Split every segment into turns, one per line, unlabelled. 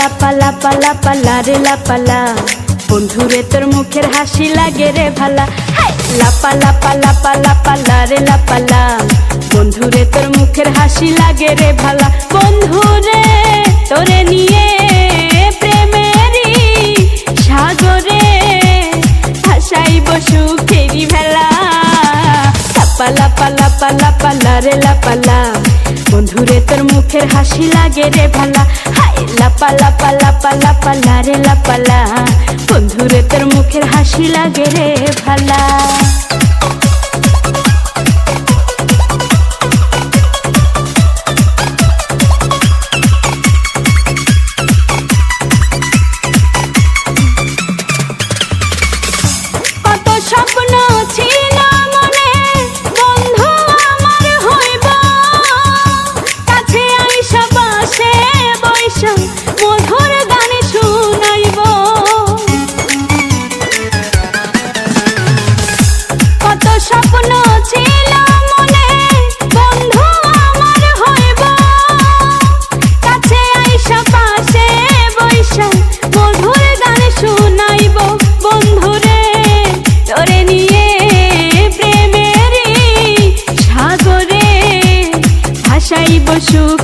লাপা লাপা লাপা লারে লাপালা বন্ধুরে, তোর মুখের হাসি লাগে রে ভালা! লাপা লাপা লাপা লাপা লারে লাপালা বন্ধুরে, তোর মুখের হাসি লাগে রে ভালা। বন্ধুরে, তোরে নিয়ে প্রেমেরই সাগরে ভাসাইব সুখেরি ভেলা লাপা লাপা লাপা লাপা লারে লাপালা বন্ধুরে, তোর মুখের হাসি লাগে রে ভালা। হাই পালা পালা পালা রে লাপালা বন্ধুরে তোর মুখের হাসি লাগে রে ভালা।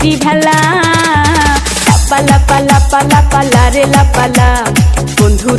সুখেরি ভেলা। লাপা লাপা লাপা লাপা লারে লাপালা বন্ধুরে